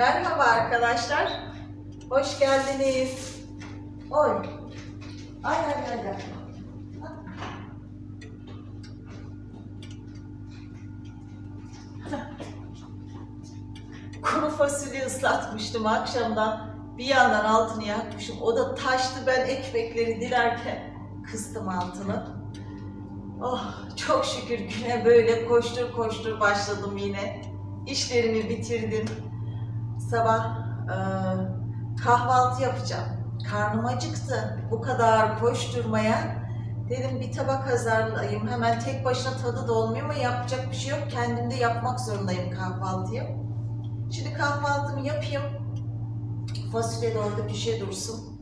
Merhaba arkadaşlar. Hoş geldiniz. Oy. Ay ay ay ay. Kuru fasulye ıslatmıştım akşamdan. Bir yandan altını yakmışım. O da taştı ben ekmekleri dilerken kıstım altını. Oh çok şükür güne böyle koştur koştur başladım yine. İşlerimi bitirdim. Sabah e, kahvaltı yapacağım. Karnım acıktı. Bu kadar koşturmaya. Dedim bir tabak hazırlayayım. Hemen tek başına tadı da olmuyor ama yapacak bir şey yok. Kendim de yapmak zorundayım kahvaltıyı. Şimdi kahvaltımı yapayım. Fasulye de orada pişe dursun.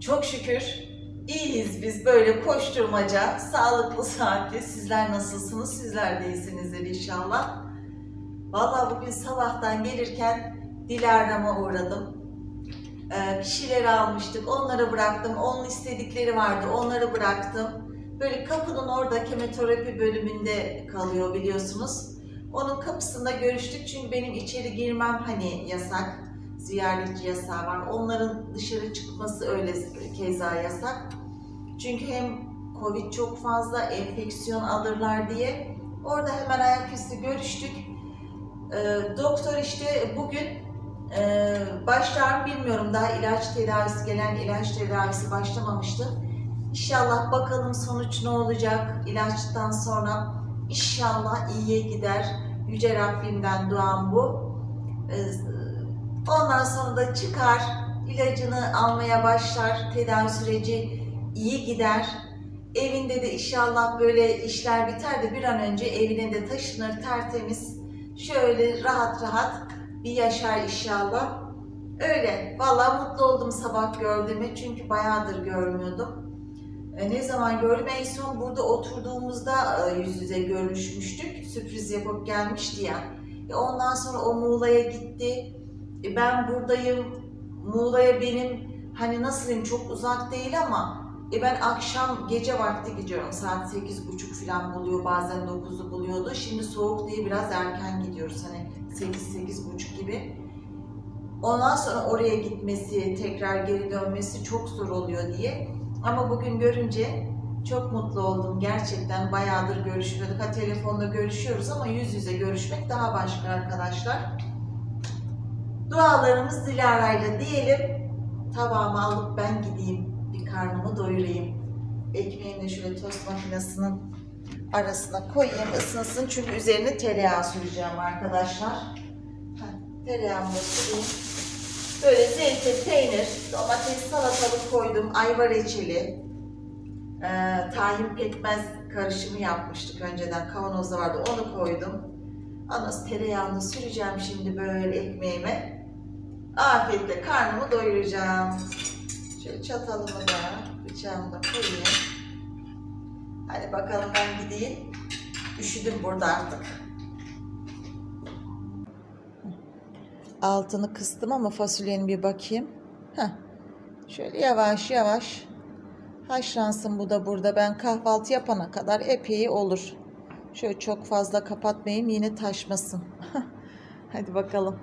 Çok şükür iyiyiz biz böyle koşturmaca, sağlıklı saatte. Sizler nasılsınız? Sizler de iyisinizdir inşallah. Vallahi bugün sabahtan gelirken Dilara'ma uğradım. Ee, bir şeyler almıştık, onları bıraktım. Onun istedikleri vardı, onları bıraktım. Böyle kapının orada kemoterapi bölümünde kalıyor biliyorsunuz. Onun kapısında görüştük çünkü benim içeri girmem hani yasak. Ziyaretçi yasağı var. Onların dışarı çıkması öyle keza yasak. Çünkü hem Covid çok fazla enfeksiyon alırlar diye. Orada hemen ayaküstü görüştük. Ee, doktor işte bugün e, başlar bilmiyorum daha ilaç tedavisi gelen ilaç tedavisi başlamamıştı. İnşallah bakalım sonuç ne olacak ilaçtan sonra İnşallah iyiye gider. Yüce Rabbimden duam bu. Ee, Ondan sonra da çıkar, ilacını almaya başlar, tedavi süreci iyi gider. Evinde de inşallah böyle işler biter de bir an önce evine de taşınır tertemiz. Şöyle rahat rahat bir yaşar inşallah. Öyle. Vallahi mutlu oldum sabah gördüğüme çünkü bayağıdır görmüyordum. E, ne zaman gördüm? En son burada oturduğumuzda e, yüz yüze görüşmüştük. Sürpriz yapıp gelmişti ya. E, ondan sonra o Muğla'ya gitti. E, ben buradayım. Muğla'ya benim hani nasıl diyeyim çok uzak değil ama e, ben akşam gece vakti gidiyorum. Saat sekiz buçuk falan buluyor. Bazen 9'u buluyordu. Şimdi soğuk diye biraz erken gidiyoruz. Hani sekiz sekiz buçuk gibi. Ondan sonra oraya gitmesi, tekrar geri dönmesi çok zor oluyor diye. Ama bugün görünce çok mutlu oldum. Gerçekten bayağıdır görüşmüyorduk. Ha telefonda görüşüyoruz ama yüz yüze görüşmek daha başka arkadaşlar. Dualarımız Dilara'yla diyelim. Tabağımı alıp ben gideyim. Bir karnımı doyurayım. Ekmeğimi de şöyle tost makinesinin arasına koyayım ısınsın. Çünkü üzerine tereyağı süreceğim arkadaşlar. Tereyağımı süreyim. Böyle zeytin, peynir, domates, salatalık koydum. Ayva reçeli. Ee, tahin pekmez karışımı yapmıştık önceden. Kavanozda vardı onu koydum. Sonra tereyağını süreceğim şimdi böyle ekmeğime. Afiyetle karnımı doyuracağım. Şöyle çatalımı da, bıçağımı da koyayım. Hadi bakalım ben gideyim. Üşüdüm burada artık. Altını kıstım ama fasulyenin bir bakayım. Heh. Şöyle yavaş yavaş haşlansın bu da burada. Ben kahvaltı yapana kadar epey olur. Şöyle çok fazla kapatmayayım yine taşmasın. Hadi bakalım.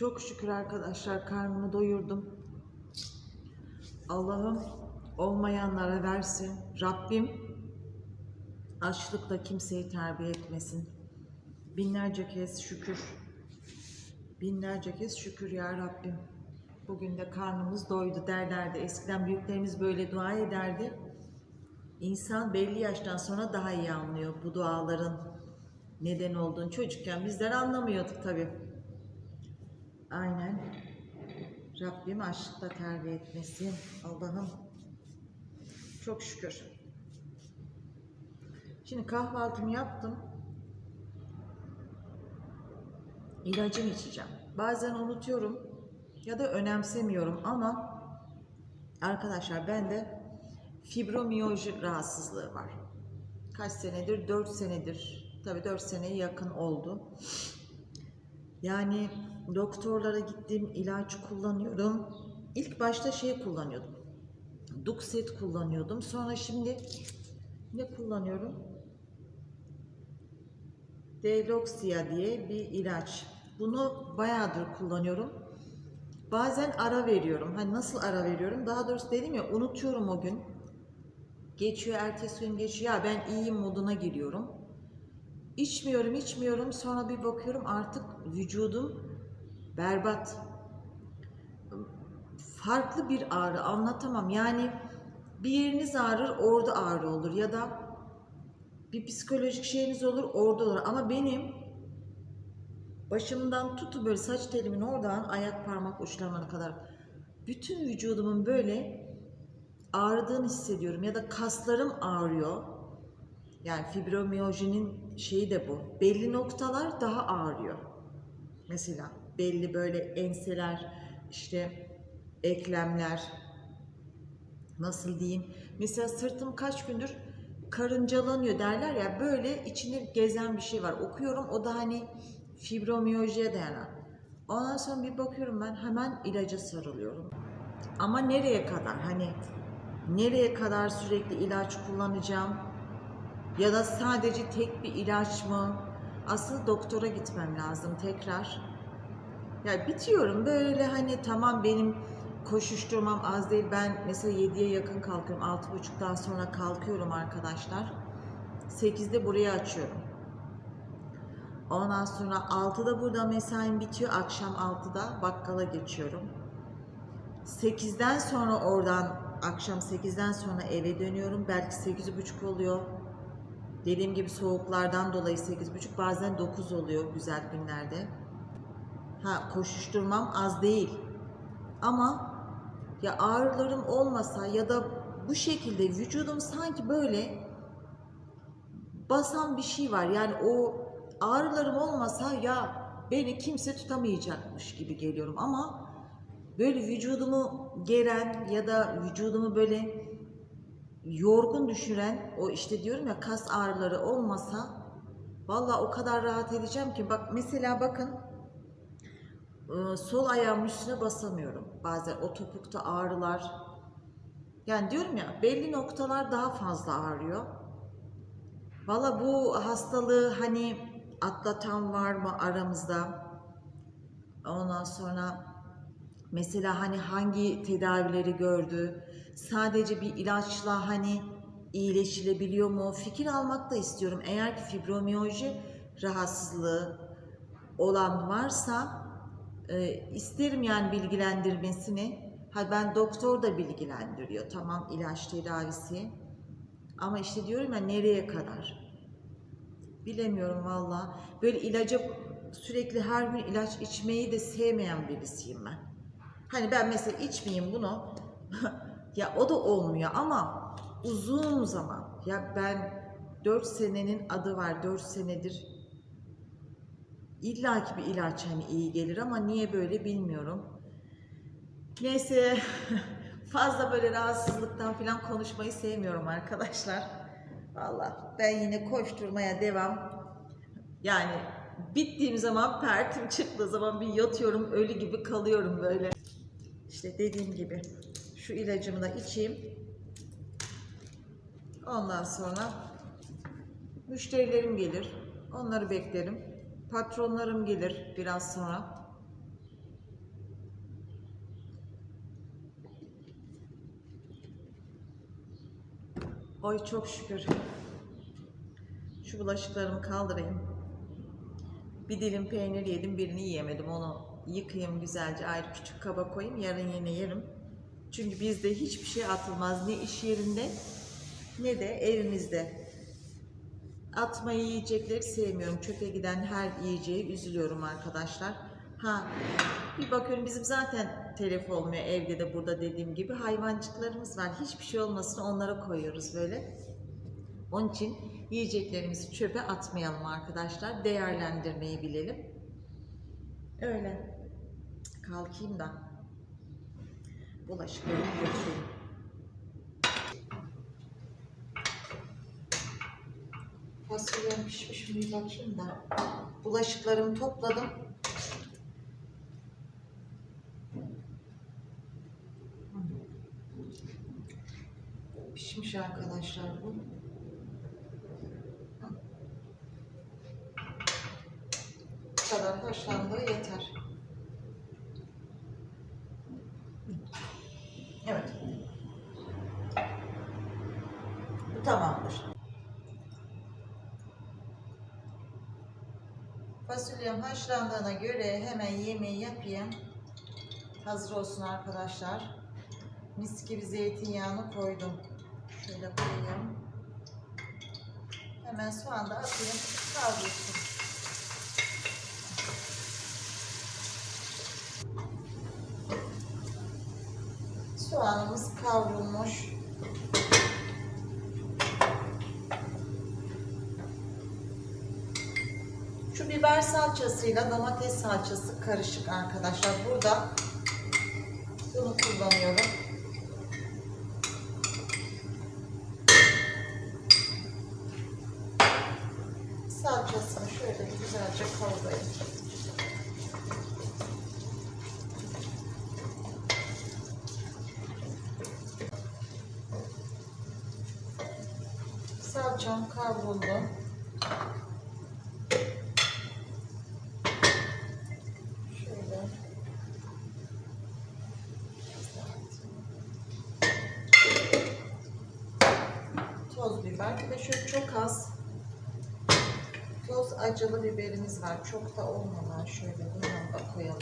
Çok şükür arkadaşlar karnımı doyurdum. Allah'ım olmayanlara versin. Rabbim açlıkla kimseyi terbiye etmesin. Binlerce kez şükür. Binlerce kez şükür ya Rabbim. Bugün de karnımız doydu derlerdi. Eskiden büyüklerimiz böyle dua ederdi. İnsan belli yaştan sonra daha iyi anlıyor bu duaların neden olduğunu. Çocukken bizler anlamıyorduk tabii. Aynen. Rabbim aşkla terbiye etmesin. Allah'ım. Çok şükür. Şimdi kahvaltımı yaptım. İlacımı içeceğim. Bazen unutuyorum ya da önemsemiyorum ama Arkadaşlar bende fibromiyalji rahatsızlığı var. Kaç senedir? 4 senedir. Tabii 4 seneye yakın oldu. Yani doktorlara gittim, ilaç kullanıyorum. İlk başta şey kullanıyordum. Duxet kullanıyordum. Sonra şimdi ne kullanıyorum? Deloxia diye bir ilaç. Bunu bayağıdır kullanıyorum. Bazen ara veriyorum. Hani nasıl ara veriyorum? Daha doğrusu dedim ya unutuyorum o gün. Geçiyor, ertesi gün geçiyor. Ya ben iyiyim moduna giriyorum. İçmiyorum, içmiyorum. Sonra bir bakıyorum artık vücudum berbat. Farklı bir ağrı anlatamam. Yani bir yeriniz ağrır, orada ağrı olur ya da bir psikolojik şeyiniz olur, orada olur. Ama benim başımdan tutu böyle saç telimin oradan ayak parmak uçlarına kadar bütün vücudumun böyle ağrıdığını hissediyorum ya da kaslarım ağrıyor. Yani fibromiyaljinin şeyi de bu. Belli noktalar daha ağrıyor. Mesela belli böyle enseler, işte eklemler, nasıl diyeyim? Mesela sırtım kaç gündür karıncalanıyor derler ya böyle içinde gezen bir şey var. Okuyorum o da hani fibromiyaljiye dayanan. Ondan sonra bir bakıyorum ben hemen ilaca sarılıyorum. Ama nereye kadar? Hani nereye kadar sürekli ilaç kullanacağım? Ya da sadece tek bir ilaç mı? Asıl doktora gitmem lazım tekrar. Ya bitiyorum böyle hani tamam benim koşuşturmam az değil. Ben mesela 7'ye yakın kalkıyorum. 6.30'dan sonra kalkıyorum arkadaşlar. 8'de burayı açıyorum. Ondan sonra 6'da burada mesaim bitiyor. Akşam 6'da bakkala geçiyorum. 8'den sonra oradan akşam 8'den sonra eve dönüyorum. Belki 8.30 oluyor. Dediğim gibi soğuklardan dolayı 8.30 bazen 9 oluyor güzel günlerde. Ha koşuşturmam az değil. Ama ya ağrılarım olmasa ya da bu şekilde vücudum sanki böyle basan bir şey var. Yani o ağrılarım olmasa ya beni kimse tutamayacakmış gibi geliyorum ama böyle vücudumu geren ya da vücudumu böyle yorgun düşüren o işte diyorum ya kas ağrıları olmasa valla o kadar rahat edeceğim ki bak mesela bakın sol ayağımın üstüne basamıyorum. Bazen o topukta ağrılar. Yani diyorum ya belli noktalar daha fazla ağrıyor. Valla bu hastalığı hani atlatan var mı aramızda? Ondan sonra mesela hani hangi tedavileri gördü? Sadece bir ilaçla hani iyileşilebiliyor mu? Fikir almak da istiyorum. Eğer ki fibromiyalji rahatsızlığı olan varsa e, isterim yani bilgilendirmesini. Ha ben doktor da bilgilendiriyor. Tamam ilaç tedavisi. Ama işte diyorum ya nereye kadar? Bilemiyorum valla. Böyle ilaca sürekli her gün ilaç içmeyi de sevmeyen birisiyim ben. Hani ben mesela içmeyeyim bunu. ya o da olmuyor ama uzun zaman. Ya ben 4 senenin adı var. 4 senedir İlla ki bir ilaç hani iyi gelir ama niye böyle bilmiyorum. Neyse fazla böyle rahatsızlıktan falan konuşmayı sevmiyorum arkadaşlar. Valla ben yine koşturmaya devam. Yani bittiğim zaman pertim çıktığı zaman bir yatıyorum ölü gibi kalıyorum böyle. İşte dediğim gibi şu ilacımı da içeyim. Ondan sonra müşterilerim gelir. Onları beklerim. Patronlarım gelir biraz sonra. Oy çok şükür. Şu bulaşıklarımı kaldırayım. Bir dilim peynir yedim, birini yiyemedim. Onu yıkayayım güzelce ayrı küçük kaba koyayım. Yarın yine yerim. Çünkü bizde hiçbir şey atılmaz. Ne iş yerinde ne de evimizde. Atmayı yiyecekleri sevmiyorum. Çöpe giden her yiyeceği üzülüyorum arkadaşlar. Ha bir bakıyorum bizim zaten telef olmuyor evde de burada dediğim gibi hayvancıklarımız var. Hiçbir şey olmasın onlara koyuyoruz böyle. Onun için yiyeceklerimizi çöpe atmayalım arkadaşlar. Değerlendirmeyi bilelim. Öyle. Kalkayım da bulaşıklarımı götüreyim. Fasulyem pişmiş mi bir bakayım da. Bulaşıklarımı topladım. Pişmiş arkadaşlar bu. Bu kadar haşlandığı yeter. Evet. Bu tamamdır. Fasulyem haşlandığına göre hemen yemeği yapayım. Hazır olsun arkadaşlar. Mis gibi zeytinyağını koydum. Şöyle koyayım. Hemen soğan da atayım. Kavrulsun. Soğanımız kavrulmuş. Şu biber salçasıyla domates salçası karışık arkadaşlar. Burada bunu kullanıyorum. Salçasını şöyle güzelce kavrayayım. Salçam kavruldu. Şöyle. Toz biber. Bir de şöyle çok az toz acılı biberimiz var. Çok da olmadan şöyle bundan da koyalım.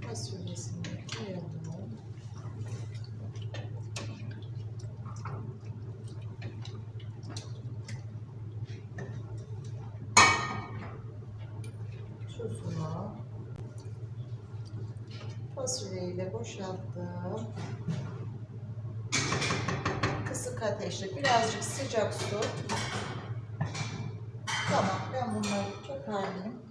Fasulyesini koyalım. Tuzunu fasulyeyi de boşalttım. Kısık ateşte birazcık sıcak su. Tamam ben bunları toparlayayım.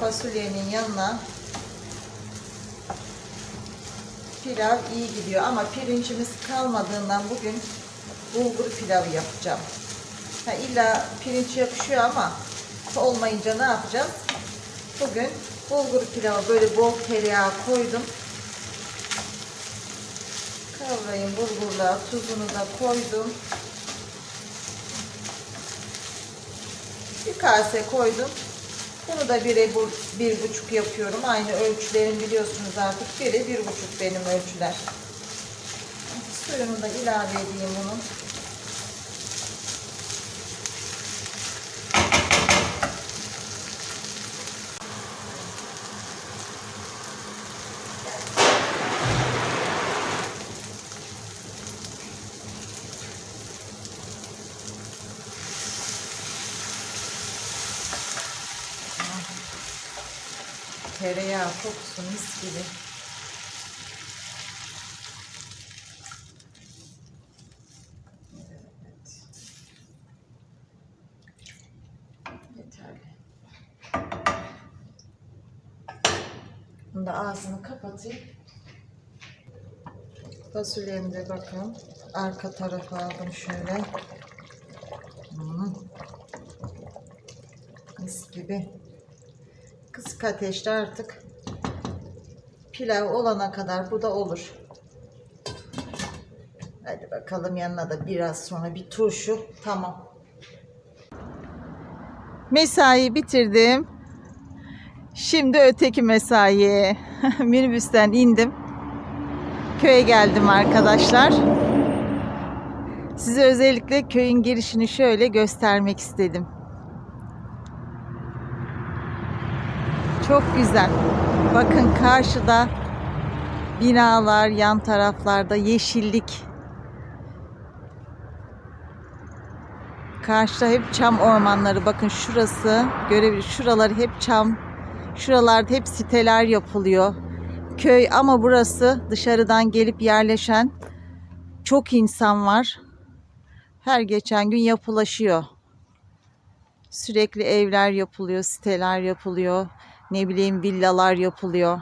fasulyenin yanına pilav iyi gidiyor ama pirincimiz kalmadığından bugün bulgur pilavı yapacağım. Ha, illa pirinç yakışıyor ama olmayınca ne yapacağız? Bugün bulgur pilavı böyle bol tereyağı koydum. Kavrayın bulgurla tuzunu da koydum. Bir kase koydum. Bunu da bire bu, bir buçuk yapıyorum. Aynı ölçülerin biliyorsunuz artık. Biri bir buçuk benim ölçüler. Suyunu da ilave edeyim bunun. Tereyağı kokusu mis gibi. Evet. Bunu da ağzını kapatayım. Fasulyemi de bakın. Arka tarafa aldım şöyle. Hmm. Mis gibi. Ateşte artık pilav olana kadar bu da olur. Hadi bakalım yanına da biraz sonra bir turşu. Tamam. Mesai bitirdim. Şimdi öteki mesaiye. Minibüsten indim. Köye geldim arkadaşlar. Size özellikle köyün girişini şöyle göstermek istedim. Çok güzel. Bakın karşıda Binalar yan taraflarda yeşillik. Karşıda hep çam ormanları. Bakın şurası görebilir. Şuralar hep çam. Şuralarda hep siteler yapılıyor. Köy ama burası dışarıdan gelip yerleşen çok insan var. Her geçen gün yapılaşıyor. Sürekli evler yapılıyor, siteler yapılıyor. Ne bileyim villalar yapılıyor.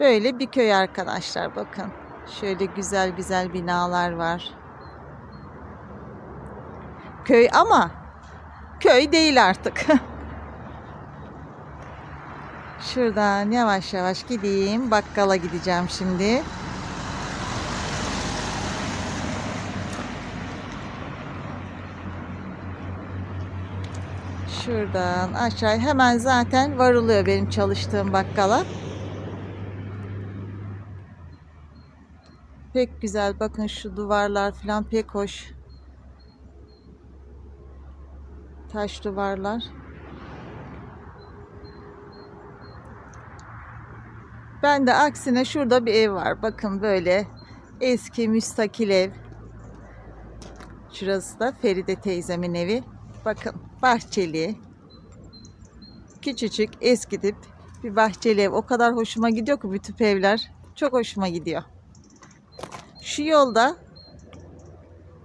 Böyle bir köy arkadaşlar bakın. Şöyle güzel güzel binalar var. Köy ama köy değil artık. Şuradan yavaş yavaş gideyim. Bakkala gideceğim şimdi. Şuradan aşağı hemen zaten varılıyor benim çalıştığım bakkala. Pek güzel. Bakın şu duvarlar falan pek hoş. Taş duvarlar. Ben de aksine şurada bir ev var. Bakın böyle eski müstakil ev. Şurası da Feride teyzemin evi. Bakın bahçeli. Küçücük eski tip bir bahçeli ev. O kadar hoşuma gidiyor ki bu tip evler. Çok hoşuma gidiyor. Şu yolda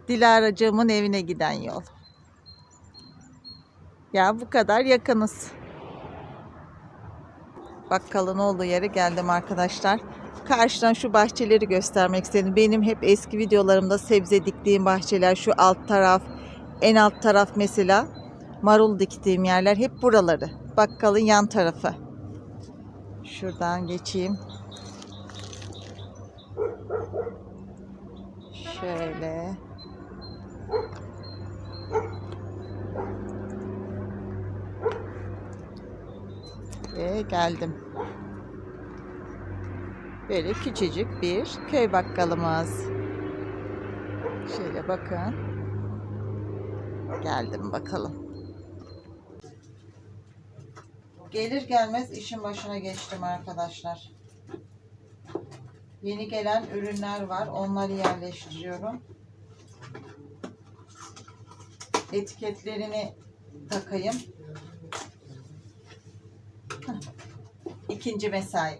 Dilara'cığımın evine giden yol. Ya bu kadar yakınız. Bakkalın olduğu yere geldim arkadaşlar. Karşıdan şu bahçeleri göstermek istedim. Benim hep eski videolarımda sebze diktiğim bahçeler şu alt taraf, en alt taraf mesela marul diktiğim yerler hep buraları. Bakkalın yan tarafı. Şuradan geçeyim. Şöyle. Ve geldim. Böyle küçücük bir köy bakkalımız. Şöyle bakın. Geldim bakalım. Gelir gelmez işin başına geçtim arkadaşlar. Yeni gelen ürünler var. Onları yerleştiriyorum. Etiketlerini takayım. İkinci mesai.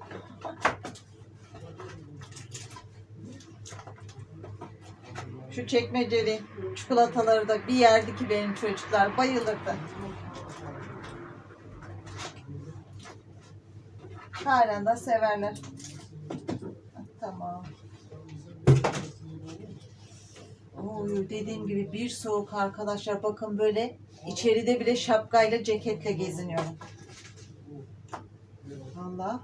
Şu çekmeceli çikolataları da bir yerdi ki benim çocuklar bayılırdı. Halen de severler. Tamam. Oy, dediğim gibi bir soğuk arkadaşlar. Bakın böyle içeride bile şapkayla ceketle geziniyorum. Valla.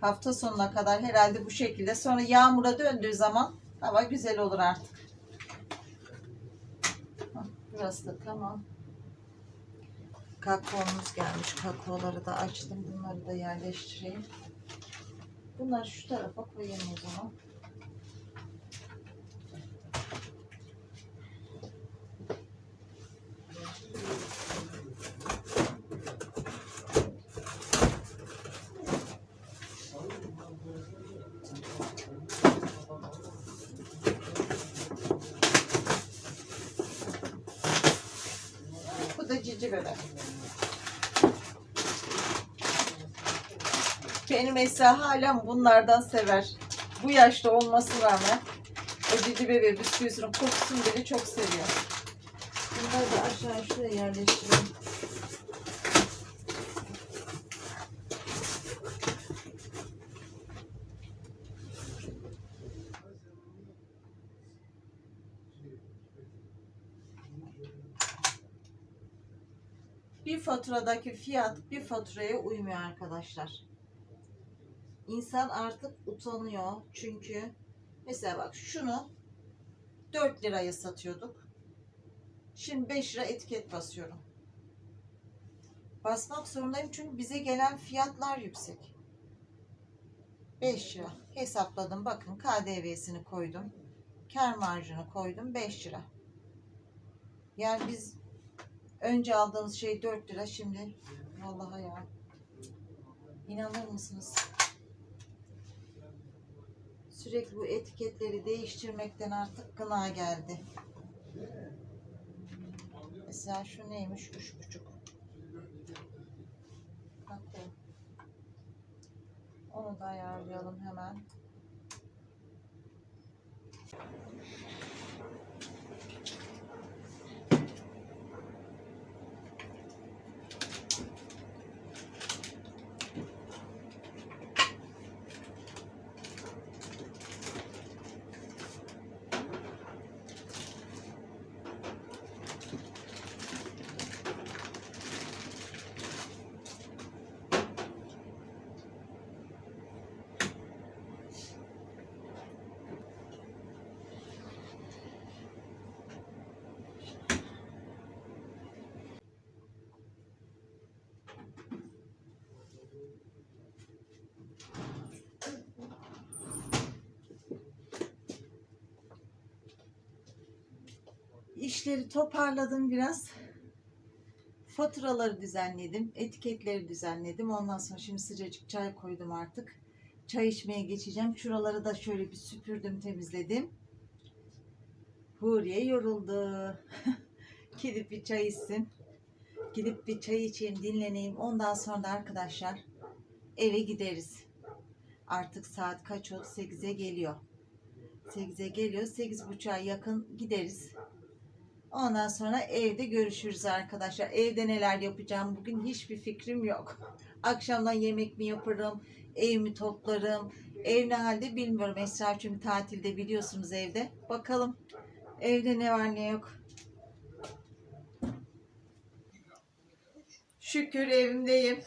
Hafta sonuna kadar herhalde bu şekilde. Sonra yağmura döndüğü zaman hava güzel olur artık. Burası da tamam. Kakaomuz gelmiş. Kakaoları da açtım. Bunları da yerleştireyim. Bunları şu tarafa koyayım o zaman. Bu da cici bebek. Esra halen bunlardan sever. Bu yaşta olmasına rağmen o cici bebe bisküvisinin kokusunu bile çok seviyor. Bunları da aşağı şuraya yerleştirelim. Bir faturadaki fiyat bir faturaya uymuyor arkadaşlar. İnsan artık utanıyor. Çünkü mesela bak şunu 4 liraya satıyorduk. Şimdi 5 lira etiket basıyorum. Basmak zorundayım çünkü bize gelen fiyatlar yüksek. 5 lira hesapladım. Bakın KDV'sini koydum. Kar marjını koydum 5 lira. Yani biz önce aldığımız şey 4 lira şimdi vallahi ya. İnanır mısınız? Sürekli bu etiketleri değiştirmekten artık gına geldi. Mesela şu neymiş? Üç buçuk. Bakalım. Onu da ayarlayalım hemen. İşleri toparladım biraz. Faturaları düzenledim. Etiketleri düzenledim. Ondan sonra şimdi sıcacık çay koydum artık. Çay içmeye geçeceğim. Şuraları da şöyle bir süpürdüm, temizledim. Huriye yoruldu. Gidip bir çay içsin. Gidip bir çay içeyim, dinleneyim. Ondan sonra da arkadaşlar eve gideriz. Artık saat kaç oldu? 8'e geliyor. 8'e geliyor. 8.30'a yakın gideriz. Ondan sonra evde görüşürüz arkadaşlar. Evde neler yapacağım bugün hiçbir fikrim yok. Akşamdan yemek mi yaparım, ev mi toplarım, ev ne halde bilmiyorum. Esra çünkü tatilde biliyorsunuz evde. Bakalım evde ne var ne yok. Şükür evimdeyim.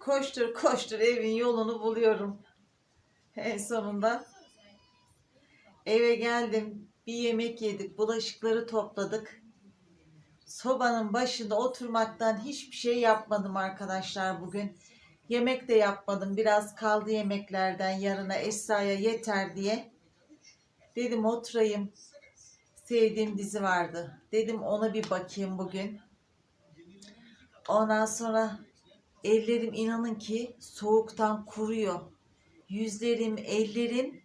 Koştur koştur evin yolunu buluyorum. En sonunda eve geldim. Bir yemek yedik, bulaşıkları topladık. Sobanın başında oturmaktan hiçbir şey yapmadım arkadaşlar bugün. Yemek de yapmadım. Biraz kaldı yemeklerden yarına Esra'ya yeter diye. Dedim oturayım. Sevdiğim dizi vardı. Dedim ona bir bakayım bugün. Ondan sonra ellerim inanın ki soğuktan kuruyor. Yüzlerim, ellerim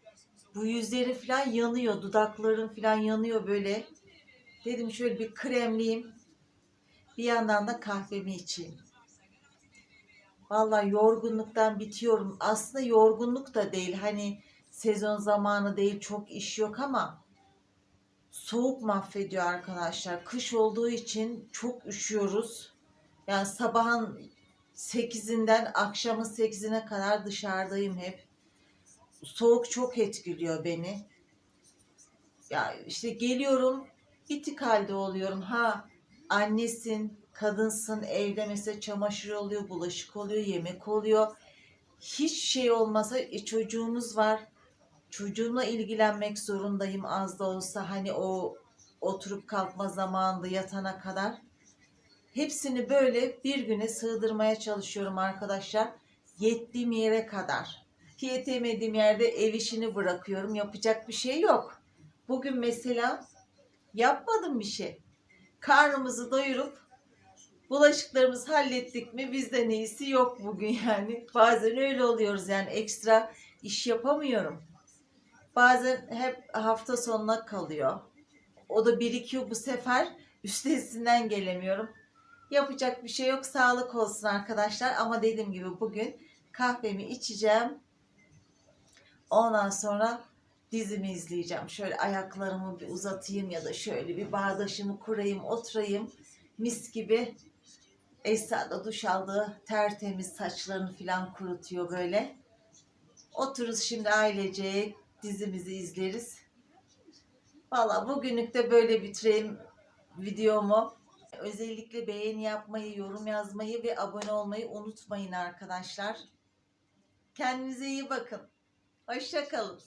bu yüzleri falan yanıyor. Dudaklarım falan yanıyor böyle. Dedim şöyle bir kremliyim. Bir yandan da kahvemi içeyim. Vallahi yorgunluktan bitiyorum. Aslında yorgunluk da değil. Hani sezon zamanı değil çok iş yok ama soğuk mahvediyor arkadaşlar. Kış olduğu için çok üşüyoruz. Yani sabahın 8'inden akşamın 8'ine kadar dışarıdayım hep soğuk çok etkiliyor beni. Ya işte geliyorum bitik halde oluyorum. Ha annesin, kadınsın, evde mesela çamaşır oluyor, bulaşık oluyor, yemek oluyor. Hiç şey olmasa e, çocuğumuz var. Çocuğumla ilgilenmek zorundayım az da olsa hani o oturup kalkma zamanında yatana kadar. Hepsini böyle bir güne sığdırmaya çalışıyorum arkadaşlar. Yettiğim yere kadar yetemediğim yerde ev işini bırakıyorum. Yapacak bir şey yok. Bugün mesela yapmadım bir şey. Karnımızı doyurup bulaşıklarımızı hallettik mi bizden iyisi yok bugün yani. Bazen öyle oluyoruz yani ekstra iş yapamıyorum. Bazen hep hafta sonuna kalıyor. O da birikiyor bu sefer üstesinden gelemiyorum. Yapacak bir şey yok. Sağlık olsun arkadaşlar. Ama dediğim gibi bugün kahvemi içeceğim. Ondan sonra dizimi izleyeceğim. Şöyle ayaklarımı bir uzatayım ya da şöyle bir bağdaşımı kurayım, oturayım. Mis gibi Esra duş aldı. Tertemiz saçlarını falan kurutuyor böyle. Otururuz şimdi ailece dizimizi izleriz. Valla bugünlük de böyle bitireyim videomu. Özellikle beğeni yapmayı, yorum yazmayı ve abone olmayı unutmayın arkadaşlar. Kendinize iyi bakın. Hoşçakalın.